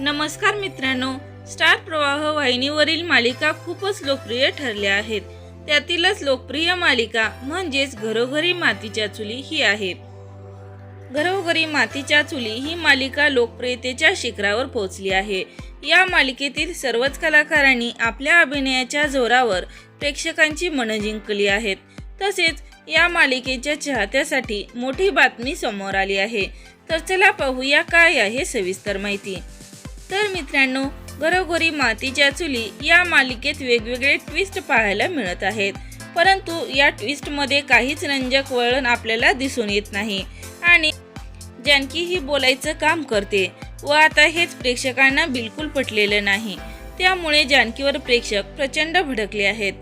नमस्कार मित्रांनो स्टार प्रवाह वाहिनीवरील मालिका खूपच लोकप्रिय ठरल्या आहेत. त्यातीलच लोकप्रिय मालिका म्हणजेच घरोघरी मातीच्या चुली ही आहे. घरोघरी मातीच्या चुली ही मालिका लोकप्रियतेच्या शिखरावर पोहोचली आहे. या मालिकेतील सर्वच कलाकारांनी आपल्या अभिनयाच्या जोरावर प्रेक्षकांची मनं जिंकली आहेत. तसेच या मालिकेच्या चाहत्यासाठी मोठी बातमी समोर आली आहे. तर चला पाहूया काय आहे सविस्तर माहिती. तर मित्रांनो घरोघरी मातीच्या चुली या मालिकेत वेगवेगळे ट्विस्ट पाहायला मिळत आहेत. परंतु या ट्विस्टमध्ये काहीच रंजक वळण आपल्याला दिसून येत नाही. आणि जानकी ही बोलायचं काम करते व आता हेच प्रेक्षकांना बिलकुल पटलेलं नाही. त्यामुळे जानकीवर प्रेक्षक प्रचंड भडकले आहेत.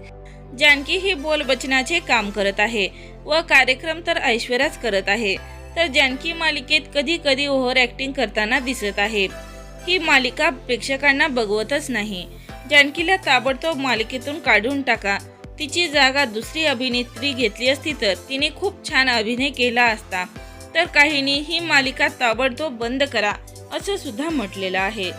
जानकी ही बोलबचनाचे काम करत आहे व कार्यक्रम तर ऐश्वर्याच करत आहे. तर जानकी मालिकेत कधी कधी ओव्हर ॲक्टिंग करताना दिसत आहे. ही मालिका प्रेक्षकांना बघवतच नाही. जानकीला ताबडतोब मालिकेतून काढून टाका. तिची जागा दुसरी अभिनेत्री घेतली असती तर तिने खूप छान अभिनय केला असता. तर काहींनी ही मालिका ताबडतोब बंद करा असं सुद्धा म्हटलेलं आहे.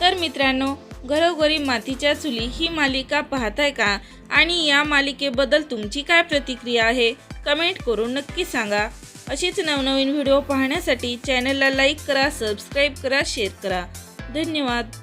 तर मित्रांनो घरोघरी मातीच्या चुली ही मालिका पाहताय का? आणि या मालिकेबद्दल तुमची काय प्रतिक्रिया आहे? कमेंट करून नक्की सांगा. अशीच नवनवीन व्हिडिओ पाहण्यासाठी चॅनलला लाईक करा सबस्क्राईब करा शेअर करा. धन्यवाद.